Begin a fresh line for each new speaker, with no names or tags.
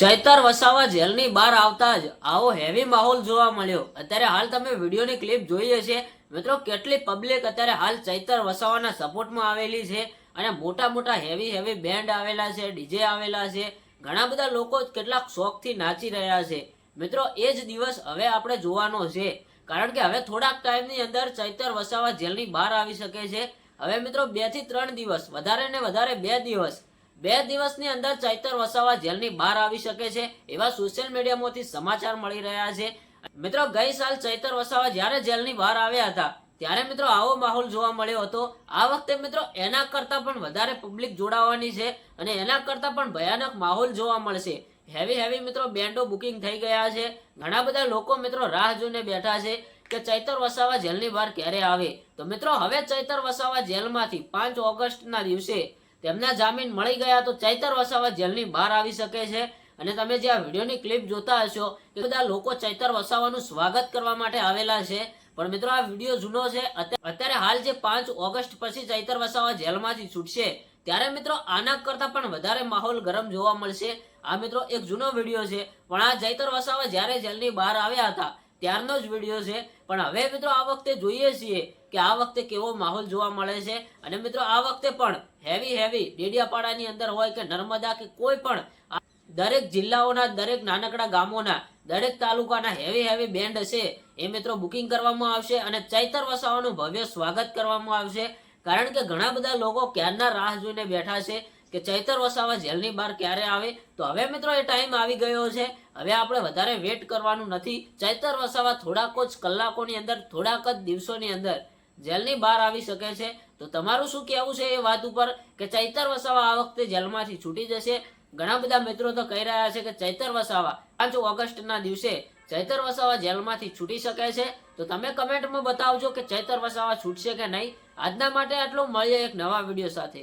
ચૈતર વસાવા જેલની બહાર આવતા જ આવો હેવી માહોલ જોવા મળ્યો. અત્યારે હાલ તમે વિડીયોની ક્લિપ જોઈ હશે. મિત્રો, કેટલી પબ્લિક અત્યારે હાલ ચૈતર વસાવાના સપોર્ટમાં આવેલી છે અને મોટા મોટા હેવી હેવી બેન્ડ આવેલા છે ડીજે આવેલા છે. ઘણા બધા લોકો કેટલાક શોખથી નાચી રહ્યા છે. મિત્રો, એ જ દિવસ હવે આપણે જોવાનો છે. કારણ કે હવે થોડાક ટાઈમની અંદર ચૈતર વસાવા જેલની બહાર આવી શકે છે. હવે મિત્રો, બેથી ત્રણ દિવસ, વધારે ને વધારે બે દિવસ બે દિવસની અંદર ચૈતર વસાવા જેલની બહાર આવી શકે છે એવા સોશિયલ મીડિયામાંથી સમાચાર મળી રહ્યા છે. મિત્રો, ગઈ સાલ ચૈતર વસાવા જ્યારે જેલની બહાર આવ્યા હતા, ત્યારે મિત્રો આવો માહોલ જોવા મળ્યો હતો. આ વખતે મિત્રો એના કરતા પણ વધારે પબ્લિક જોડાવાની છે અને એના કરતા પણ ભયાનક માહોલ જોવા મળશે. હેવી હેવી મિત્રો બેન્ડો બુકિંગ થઈ ગયા છે. ઘણા બધા લોકો મિત્રો રાહ જોઈને બેઠા છે કે ચૈતર વસાવા જેલની બહાર ક્યારે આવે. તો મિત્રો, હવે ચૈતર વસાવા જેલમાંથી પાંચ ઓગસ્ટના દિવસે તેમના જામીન મળી ગયા તો ચૈતર વસાવા જેલની બહાર આવી શકે છે. અને તમે જે આ વિડીયોની ક્લિપ જોતા હશો કે બધા લોકો ચૈતર વસાવાનું સ્વાગત કરવા માટે આવેલા છે. પણ મિત્રો, આ વીડિયો જૂનો છે. અત્યારે હાલ જે પાંચ ઓગસ્ટ પછી ચૈતર વસાવા જેલમાંથી છૂટશે, ત્યારે મિત્રો, આના કરતા પણ વધારે માહોલ ગરમ જોવા મળશે. આ મિત્રો, એક જૂનો વીડિયો છે. પણ આ ચૈતર વસાવા જ્યારે જેલની બહાર આવ્યા હતા ત્યારનો જ વીડિયો છે. પણ હવે મિત્રો આ વખતે જોઈએ છીએ કે આ વખતે કેવો માહોલ જોવા મળે છે. અને મિત્રો આ વખતે પણ હેવી હેવી ડેડિયાપાડાની અંદર હોય કે નર્મદા કે કોઈ પણ દરેક જિલ્લાઓના, દરેક નાનકડા ગામોના, દરેક તાલુકાના હેવી હેવી બેન્ડ હશે એ મિત્રો બુકિંગ કરવામાં આવશે અને ચૈતર વસાવાનું ભવ્ય સ્વાગત કરવામાં આવશે. કારણ કે ઘણા બધા લોકો ક્યારના રાહ જોઈને બેઠા છે. કે ચૈતર વસાવા જેલની બહાર ક્યારે આવે? તો હવે મિત્રો એ ટાઈમ આવી ગયો છે. હવે આપણે વધારે વેટ કરવાનું નથી. ચૈતર વસાવા થોડાક જ કલાકોની અંદર, થોડાક જ દિવસોની અંદર જેલની બહાર આવી શકે છે. તો તમારું શું કહેવું છે એ વાત ઉપર? કે ચૈતર વસાવા આ વખતે જેલમાંથી છૂટી જશે. ઘણા બધા મિત્રો તો કહી રહ્યા છે કે ચૈતર વસાવા પાંચ ઓગસ્ટના દિવસે ચૈતર વસાવા જેલમાંથી છૂટી શકે છે, તો તમે કમેન્ટમાં બતાવજો કે ચૈતર વસાવા છૂટશે કે નહીં. આજના માટે આટલું. મળીએ એક નવા વીડિયો સાથે.